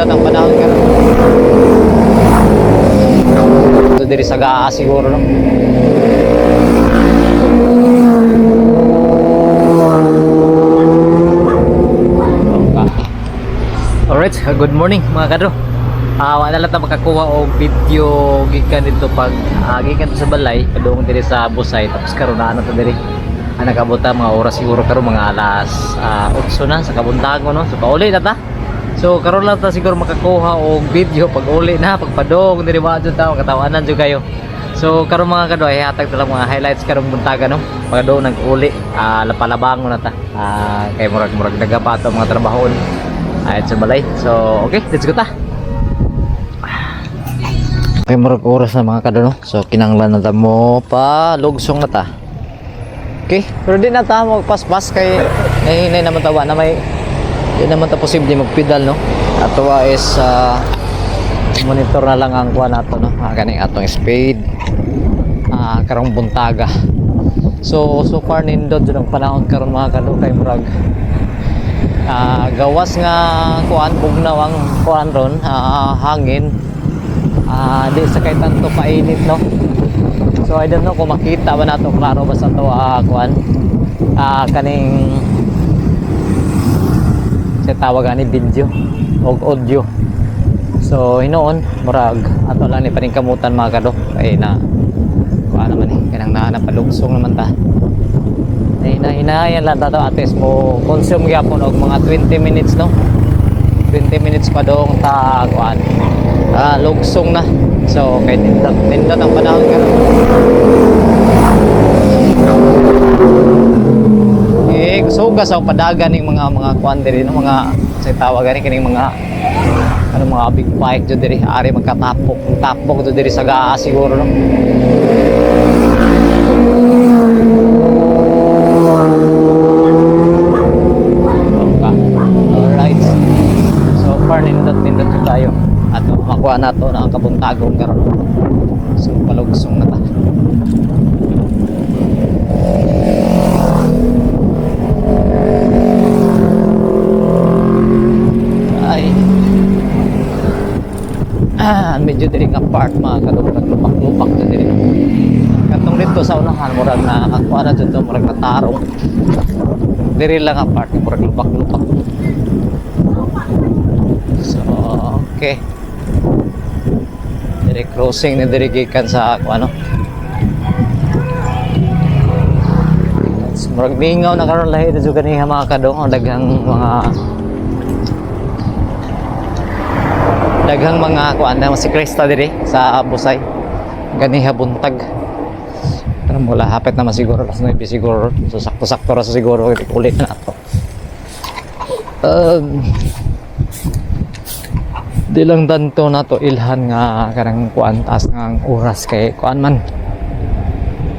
nindot ang panahon karon. Ito diri sa gaa siguro no. Alright, good morning mga kadro. Ah, wala lang ta makakuha og video gikan dito pag ah, gikan sa balay padung diri sa Busay tapos karon na ano to diri. Ah, nakabuta mga oras siguro karon mga alas ah, 8 na sa kabuntagon no. So pauli na ta. So karon lang ta siguro makakuha og video pag uli na pagpadong diri ba jud ta katawanan jud kayo. So karon mga kadro ay hatag ta mga highlights karong buntaga no. Pagado nag uli ah, lapalabangon na ta. Ah, kay murag murag nagapato mga trabahon. Ayun sa balay. So, okay, let's go ta. Okay, marag oras na mga kadano. So, kinanglan na ta mo pa lugsong na ta. Okay, pero di na ta mo paspas kay nahinay naman tawa na may di naman ta posible magpedal no. Ato is ah, monitor na lang ang kuha nato no. Ah, kaning atong speed. Ah, karong buntaga. So, so far nindot jud ang panahon karon mga kado kay murag Ah, gawas nga kuan bugnaw ang kuan ron ah, hangin ah, di sa kay tanto painit no so I don't know kung makita ba nato klaro ba sa to ah, kuan ah, kaning tawag ani video o audio so hinoon murag ato lang ni paningkamutan mga kado. Kay na kuan naman eh kanang na napalugsong naman ta. Hina hinahayan lang tato ates mo consume gyapon og mga 20 minutes no? 20 minutes pa dong ta kuan ah lugsong na. So kay nindot nindot ang panahon karon eh suga sa padagan ning mga mga kuan diri mga say tawag gani kining mga ano mga big bike jud diri ari magkatapok tapok jud diri sa gaa siguro no nindot tayo. At makuha na to ang kabuntagong karon. So palugsong na ta. Ay. Ah, medyo diri nga part mga kadugtag lupak-lupak to diri. Katong dito sa unahan murag na ako na dito murag na tarong. Diri lang ang part murag lupak-lupak. So, okay. Diri crossing ni diri gikan sa ako ano. Murag lingaw na karon lahi na kaniya mga kadong daghang mga daghang mga kuan na siklista diri sa Busay. Ganiha buntag. Pero mula hapit naman siguro alas 9 siguro. So sakto-sakto ra sa siguro ulit na ato. Um, di lang danto na to ilhan nga karang kuan taas nga oras kay kuan man.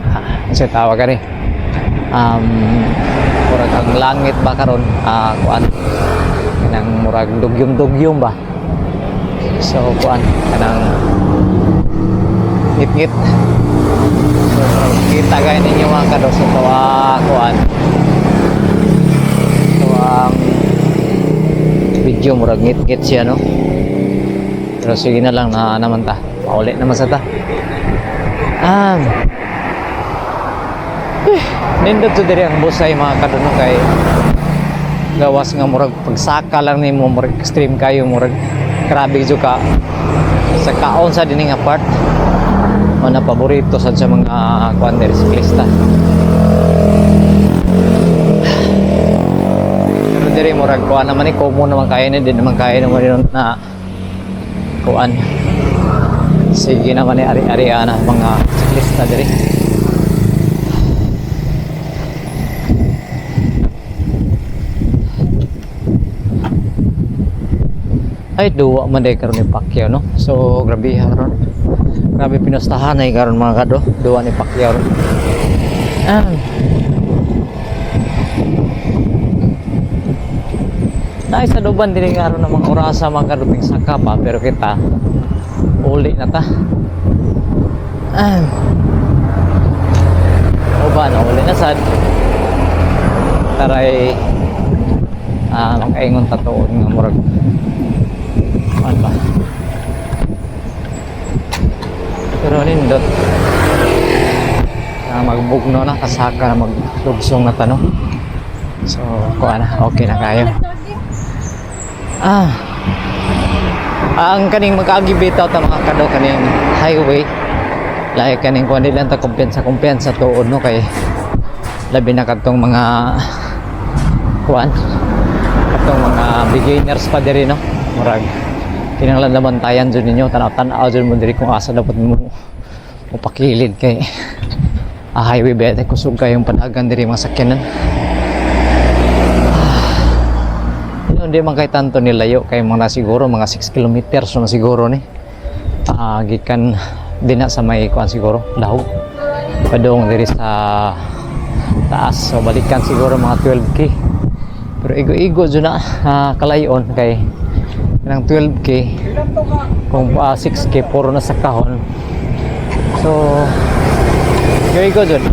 Ah, Kasi tawag ka Um, murag ang langit ba karon ah kuan kanang murag dugyom-dugyom ba so kuan kanang ngit-ngit. So kita gaya ninyo mga kados ito ah kuan. Ito ang video murag ngit-ngit siya no? Pero sige na lang na naman ta. Pauli naman sa ta. Ah eh, nindot to diri ang busay mga kadunong kay gawas nga murag pagsaka lang nimo murag extreme kayo murag grabe jud ka sa kaon sa dining apart mga paborito sad sa mga kuan diri siklista pero diri murag kuan naman ni common naman kaya ni din naman kaya naman yun na kuan. Sige naman ni ari-ari ana mga siklista diri ay duwa man day karon ni Pacquiao no? So grabe karon grabe pinustahan ay karon mga kado. Duwa ni Pacquiao ron. ah. Dahil sa duban din karon ng mga orasa mga kado ping saka pa pero kita uli na ta. Ah. O ba na uli na sad. Taray ah makaingon tatuon nga murag Ano ba? Pero nindot. Ah, magbugno na kasaka na maglugsong na tanong. So, kuha na. Okay na kayo. Ah. Ang kaning magkagibitaw ta mga kado kaning highway. Lahi kaning kuha nila ta kumpiyansa kumpiyansa tuod no kay labi na kadtong mga kuan katong mga beginners pa diri no murag kinahanglan naman tayan dyan ninyo. Tanaw-tanaw dyan mo diri kung asa dapat mo mupakilid kay ah, highway ito kusog kayong panagan diri mga sakyanan. Ah, hindi man kay tanto nilayo kay mga siguro mga 6 kilometers na siguro ni. Ah, gikan dina sa may kuan siguro lahog padong diri sa taas so balikan siguro mga 12k pero igo-igo dyan na ah, kalayon kay ng 12k kung ah, 6k puro na sa kahon. So igo-igo dyan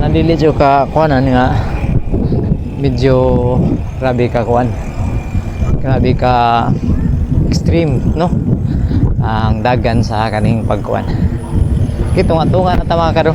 nandili dyan ka kuanan nga? Medyo grabe ka kuan. Grabe ka extreme no? Ang dagan sa kaning pagkuan. Kito nga na tama ka do